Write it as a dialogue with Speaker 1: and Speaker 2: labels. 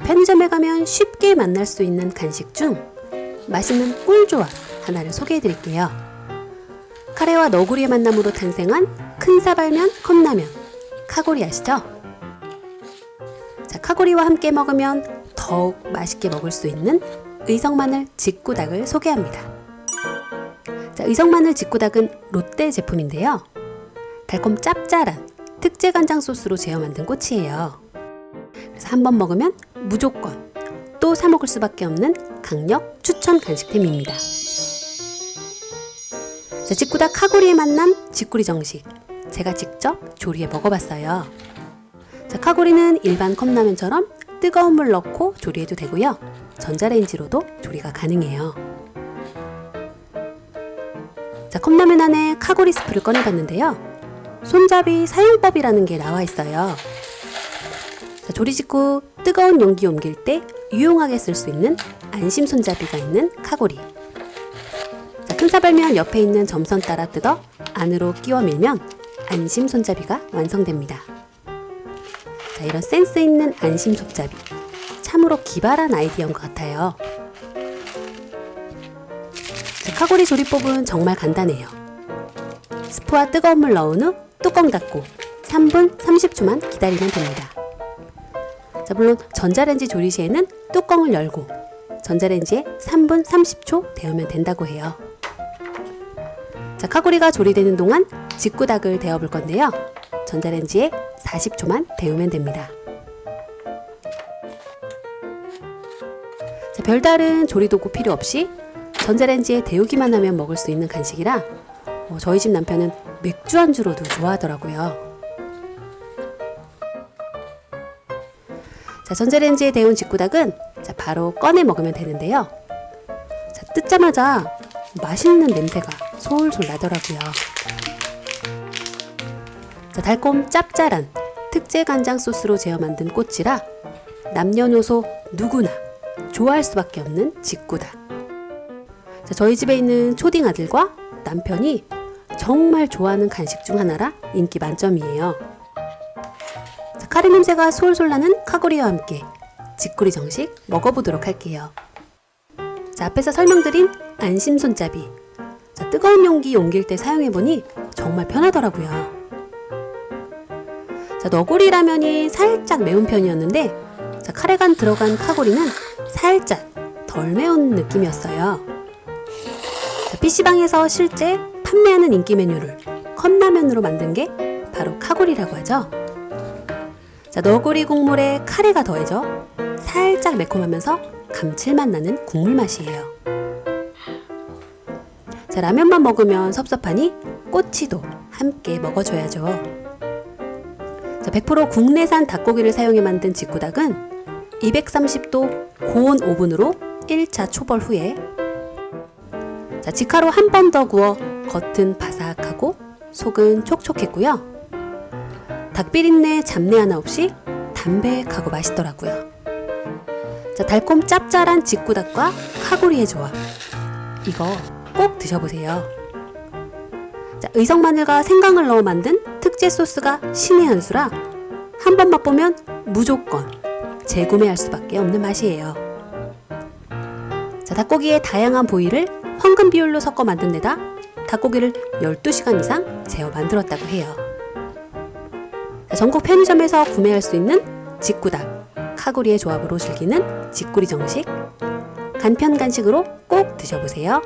Speaker 1: 자, 편의점에 가면 쉽게 만날 수 있는 간식 중 맛있는 꿀조합 하나를 소개해 드릴게요. 카레와 너구리의 만남으로 탄생한 큰 사발면 컵라면 카고리 아시죠? 자, 카고리와 함께 먹으면 더욱 맛있게 먹을 수 있는 의성마늘 직구닭을 소개합니다. 자, 의성마늘 직구닭은 롯데 제품인데요. 달콤 짭짤한 특제 간장 소스로 재어 만든 꼬치예요. 그래서 한 번 먹으면 무조건 또 사 먹을 수밖에 없는 강력 추천 간식템입니다. 자, 직구닭 카고리의 만남 직구리 정식. 제가 직접 조리해 먹어봤어요. 자, 카고리는 일반 컵라면처럼 뜨거운 물 넣고 조리해도 되고요. 전자레인지로도 조리가 가능해요. 자, 컵라면 안에 카고리 스프를 꺼내봤는데요. 손잡이 사용법이라는 게 나와 있어요. 직후 뜨거운 용기 옮길 때 유용하게 쓸 수 있는 안심 손잡이가 있는 카고리. 자, 큰 사발면 옆에 있는 점선 따라 뜯어 안으로 끼워 밀면 안심 손잡이가 완성됩니다. 자, 이런 센스 있는 안심 손잡이. 참으로 기발한 아이디어인 것 같아요. 자, 카고리 조리법은 정말 간단해요. 스프와 뜨거운 물 넣은 후 뚜껑 닫고 3분 30초만 기다리면 됩니다. 자, 물론 전자레인지 조리 시에는 뚜껑을 열고 전자레인지에 3분 30초 데우면 된다고 해요. 자, 카고리가 조리되는 동안 직구닭을 데워 볼 건데요. 전자레인지에 40초만 데우면 됩니다. 자, 별다른 조리 도구 필요 없이 전자레인지에 데우기만 하면 먹을 수 있는 간식이라 어, 저희 집 남편은 맥주 안주로도 좋아하더라고요. 자, 전자레인지에 데운 직구닭은 자, 바로 꺼내 먹으면 되는데요. 자, 뜯자마자 맛있는 냄새가 솔솔 나더라고요. 자, 달콤 짭짤한 특제 간장 소스로 재어 만든 꼬치라 남녀노소 누구나 좋아할 수밖에 없는 직구닭. 자, 저희 집에 있는 초딩 아들과 남편이 정말 좋아하는 간식 중 하나라 인기 만점이에요. 자, 카레 냄새가 솔솔 나는 카고리와 함께 직구리 정식 먹어보도록 할게요. 자, 앞에서 설명드린 안심 손잡이. 자, 뜨거운 용기 옮길 때 사용해보니 정말 편하더라고요. 자, 너구리 라면이 살짝 매운 편이었는데, 자, 카레간 들어간 카고리는 살짝 덜 매운 느낌이었어요. 자, PC방에서 실제 판매하는 인기 메뉴를 컵라면으로 만든 게 바로 카고리라고 하죠. 자, 너구리 국물에 카레가 더해져 살짝 매콤하면서 감칠맛 나는 국물 맛이에요. 자, 라면만 먹으면 섭섭하니 꼬치도 함께 먹어줘야죠. 자, 100% 국내산 닭고기를 사용해 만든 직구닭은 230도 고온 오븐으로 1차 초벌 후에 자, 직화로 한 번 더 구워 겉은 바삭하고 속은 촉촉했고요. 닭비린내 잡내 하나 없이 담백하고 맛있더라고요. 자, 달콤 짭짤한 직구닭과 카고리의 조합. 이거 꼭 드셔보세요. 자, 의성 마늘과 생강을 넣어 만든 특제 소스가 신의 한 수라 한 번 맛보면 무조건 재구매할 수밖에 없는 맛이에요. 자, 닭고기의 다양한 부위를 황금 비율로 섞어 만든 데다 닭고기를 12시간 이상 재워 만들었다고 해요. 자, 전국 편의점에서 구매할 수 있는 직구닭, 카구리의 조합으로 즐기는 직구리 정식 간편 간식으로 꼭 드셔보세요.